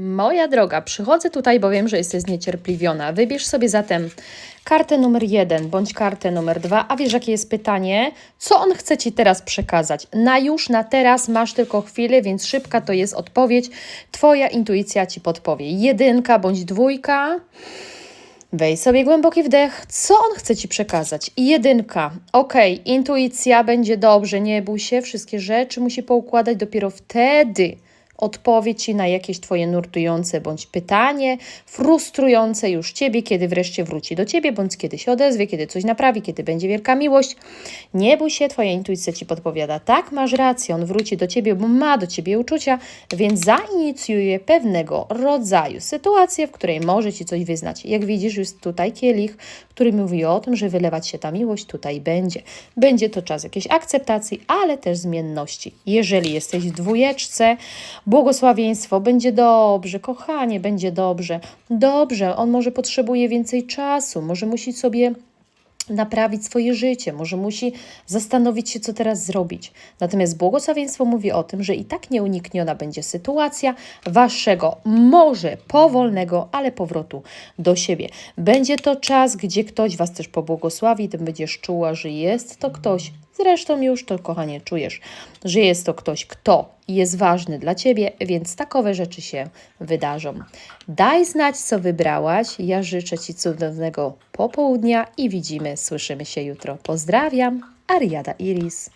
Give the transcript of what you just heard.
Moja droga, przychodzę tutaj, bo wiem, że jesteś zniecierpliwiona. Wybierz sobie zatem kartę numer jeden bądź kartę numer dwa, a wiesz, jakie jest pytanie? Co on chce ci teraz przekazać? Na już, na teraz masz tylko chwilę, więc szybka to jest odpowiedź. Twoja intuicja ci podpowie. Jedynka bądź dwójka. Weź sobie głęboki wdech. Co on chce ci przekazać? Jedynka. Okej, intuicja będzie dobrze, nie bój się, wszystkie rzeczy musi poukładać dopiero wtedy. Odpowiedź na jakieś Twoje nurtujące bądź pytanie, frustrujące już Ciebie, kiedy wreszcie wróci do Ciebie, bądź kiedy się odezwie, kiedy coś naprawi, kiedy będzie wielka miłość. Nie bój się, Twoja intuicja Ci podpowiada. Tak, masz rację, on wróci do Ciebie, bo ma do Ciebie uczucia, więc zainicjuje pewnego rodzaju sytuację, w której może Ci coś wyznać. Jak widzisz, jest tutaj kielich, który mówi o tym, że wylewać się ta miłość tutaj będzie. Będzie to czas jakiejś akceptacji, ale też zmienności. Jeżeli jesteś w dwójeczce, błogosławieństwo, będzie dobrze, kochanie, będzie dobrze. Dobrze, on może potrzebuje więcej czasu, może musi sobie naprawić swoje życie, może musi zastanowić się, co teraz zrobić. Natomiast błogosławieństwo mówi o tym, że i tak nieunikniona będzie sytuacja waszego może powolnego, ale powrotu do siebie. Będzie to czas, gdzie ktoś was też pobłogosławi, i ty będziesz czuła, że jest to ktoś, zresztą już to, kochanie, czujesz, że jest to ktoś, kto jest ważny dla ciebie, więc takowe rzeczy się wydarzą. Daj znać, co wybrałaś. Ja życzę ci cudownego popołudnia i widzimy, słyszymy się jutro. Pozdrawiam, Ariada Iris.